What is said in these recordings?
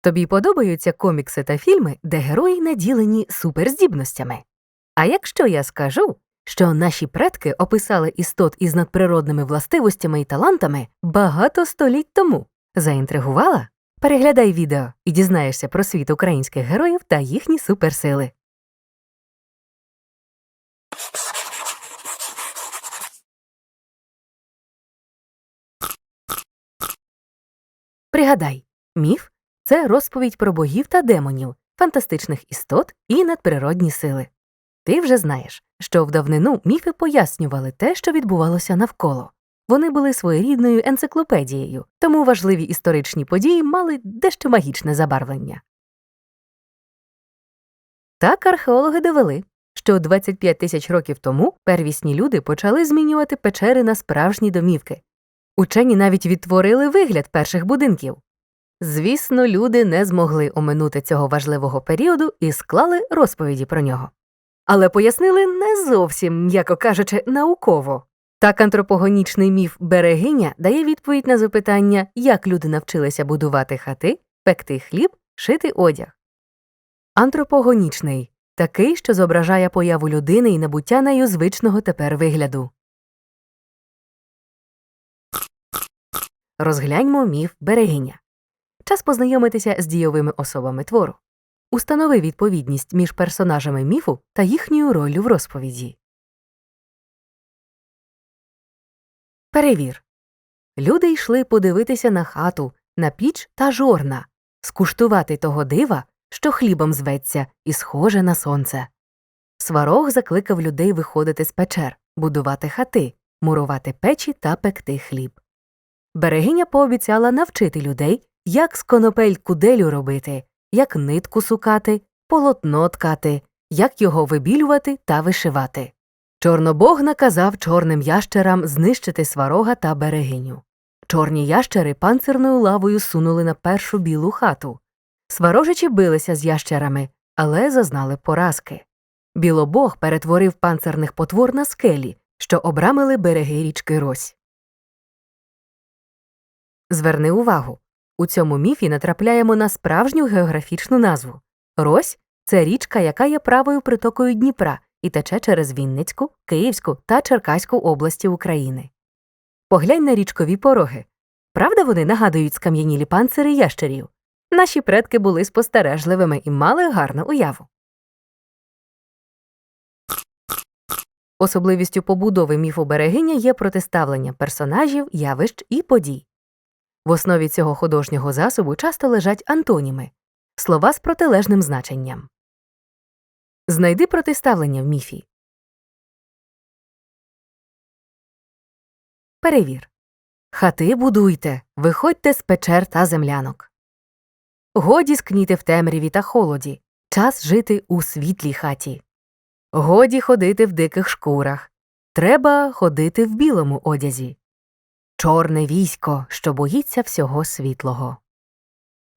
Тобі подобаються комікси та фільми, де герої наділені суперздібностями. А якщо я скажу, що наші предки описали істот із надприродними властивостями і талантами багато століть тому, заінтригувала? Переглядай відео і дізнаєшся про світ українських героїв та їхні суперсили. Пригадай, міф це розповідь про богів та демонів, фантастичних істот і надприродні сили. Ти вже знаєш, що в давнину міфи пояснювали те, що відбувалося навколо. Вони були своєрідною енциклопедією, тому важливі історичні події мали дещо магічне забарвлення. Так археологи довели, що 25 тисяч років тому первісні люди почали змінювати печери на справжні домівки. Учені навіть відтворили вигляд перших будинків. Звісно, люди не змогли оминути цього важливого періоду і склали розповіді про нього. Але пояснили не зовсім, м'яко кажучи, науково. Так антропогонічний міф Берегиня дає відповідь на запитання, як люди навчилися будувати хати, пекти хліб, шити одяг. Антропогонічний такий, що зображає появу людини і набуття нею звичного тепер вигляду. Розгляньмо міф Берегиня. Час познайомитися з дійовими особами твору. Установи відповідність між персонажами міфу та їхньою роллю в розповіді. Перевір. Люди йшли подивитися на хату, на піч та жорна, скуштувати того дива, що хлібом зветься і схоже на сонце. Сварог закликав людей виходити з печер, будувати хати, мурувати печі та пекти хліб. Берегиня пообіцяла навчити людей, як з конопель куделю робити, як нитку сукати, полотно ткати, як його вибілювати та вишивати. Чорнобог наказав чорним ящерам знищити сварога та берегиню. Чорні ящери панцирною лавою сунули на першу білу хату. Сварожичі билися з ящерами, але зазнали поразки. Білобог перетворив панцирних потвор на скелі, що обрамили береги річки Рось. Зверни увагу у цьому міфі натрапляємо на справжню географічну назву. Рось це річка, яка є правою притокою Дніпра і тече через Вінницьку, Київську та Черкаську області України. Поглянь на річкові пороги. Правда, вони нагадують скам'янілі панцири ящерів. Наші предки були спостережливими і мали гарну уяву. Особливістю побудови міфу берегиня є протиставлення персонажів, явищ і подій. В основі цього художнього засобу часто лежать антоніми слова з протилежним значенням. Знайди протиставлення в міфі. Перевір. Хати будуйте, виходьте з печер та землянок. Годі скніти в темряві та холоді. Час жити у світлій хаті. Годі ходити в диких шкурах. Треба ходити в білому одязі. Чорне військо, що боїться всього світлого.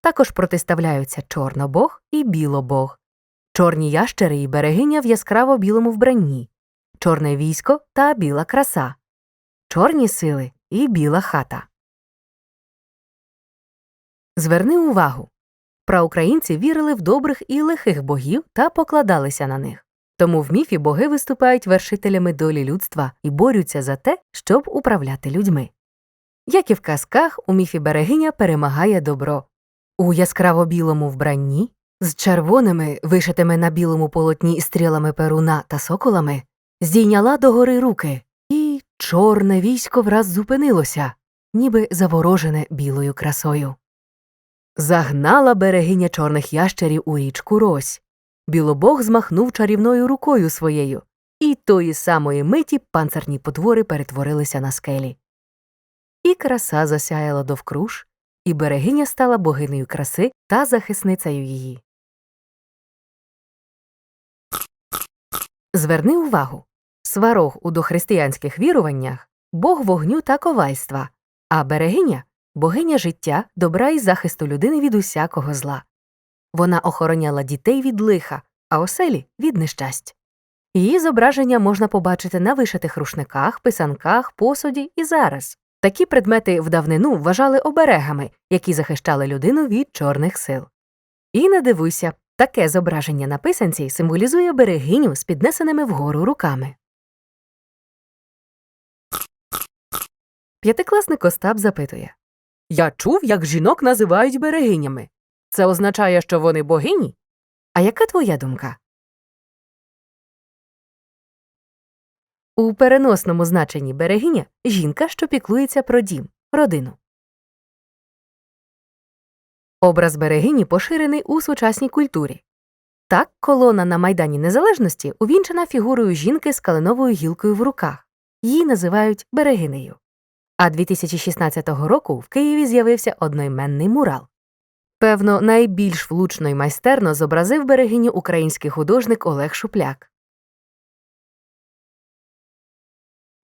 Також протиставляються чорнобог і білобог, чорні ящери і берегиня в яскраво білому вбранні, чорне військо та біла краса, чорні сили і біла хата. Зверни увагу Праукраїнці вірили в добрих і лихих богів та покладалися на них. Тому в міфі боги виступають вершителями долі людства і борються за те, щоб управляти людьми. Як і в казках, у міфі берегиня перемагає добро. У яскраво білому вбранні, з червоними, вишитими на білому полотні стрілами перуна та соколами, здійняла догори руки, і чорне військо враз зупинилося, ніби заворожене білою красою. Загнала берегиня чорних ящерів у річку Рось. Білобог змахнув чарівною рукою своєю, і тої самої миті панцирні потвори перетворилися на скелі. І краса засяяла довкруж, і берегиня стала богинею краси та захисницею її. Зверни увагу сварог у дохристиянських віруваннях бог вогню та ковальства, а берегиня богиня життя, добра і захисту людини від усякого зла. Вона охороняла дітей від лиха, а оселі від нещасть. Її зображення можна побачити на вишитих рушниках, писанках, посуді і зараз. Такі предмети в давнину вважали оберегами, які захищали людину від чорних сил. І не дивуйся, таке зображення на писанці символізує берегиню з піднесеними вгору руками. П'ятикласник Остап запитує Я чув, як жінок називають берегинями. Це означає, що вони богині? А яка твоя думка? У переносному значенні берегиня жінка, що піклується про дім, родину. Образ берегині поширений у сучасній культурі. Так, колона на Майдані Незалежності увінчена фігурою жінки з калиновою гілкою в руках. Її називають берегинею. А 2016 року в Києві з'явився одноіменний мурал. Певно, найбільш влучно й майстерно зобразив берегиню український художник Олег Шупляк.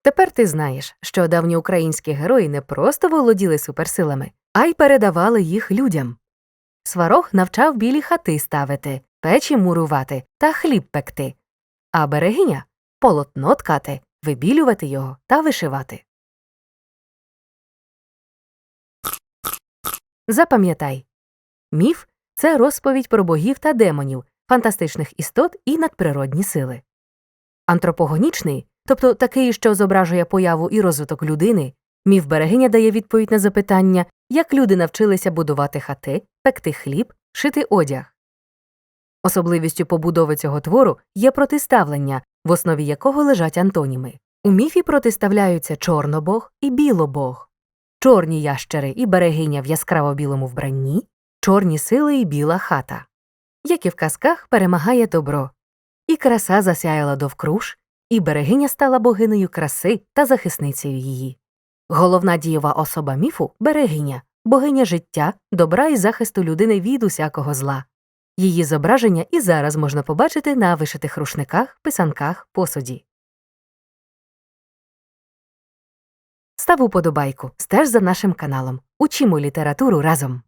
Тепер ти знаєш, що давньоукраїнські герої не просто володіли суперсилами, а й передавали їх людям. Сварог навчав білі хати ставити, печі мурувати та хліб пекти, а берегиня полотно ткати, вибілювати його та вишивати. Запам'ятай міф це розповідь про богів та демонів, фантастичних істот і надприродні сили. Антропогонічний, тобто такий, що зображує появу і розвиток людини, міф берегиня дає відповідь на запитання, як люди навчилися будувати хати, пекти хліб, шити одяг. Особливістю побудови цього твору є протиставлення, в основі якого лежать антоніми. У міфі протиставляються чорнобог і білобог, чорні ящери і берегиня в яскраво білому вбранні, чорні сили і біла хата. Як і в казках перемагає добро, і краса засяяла довкруж, і берегиня стала богинею краси та захисницею її. Головна дієва особа міфу берегиня, богиня життя, добра і захисту людини від усякого зла. Її зображення і зараз можна побачити на вишитих рушниках, писанках, посуді. Став уподобайку, стеж за нашим каналом. Учимо літературу разом.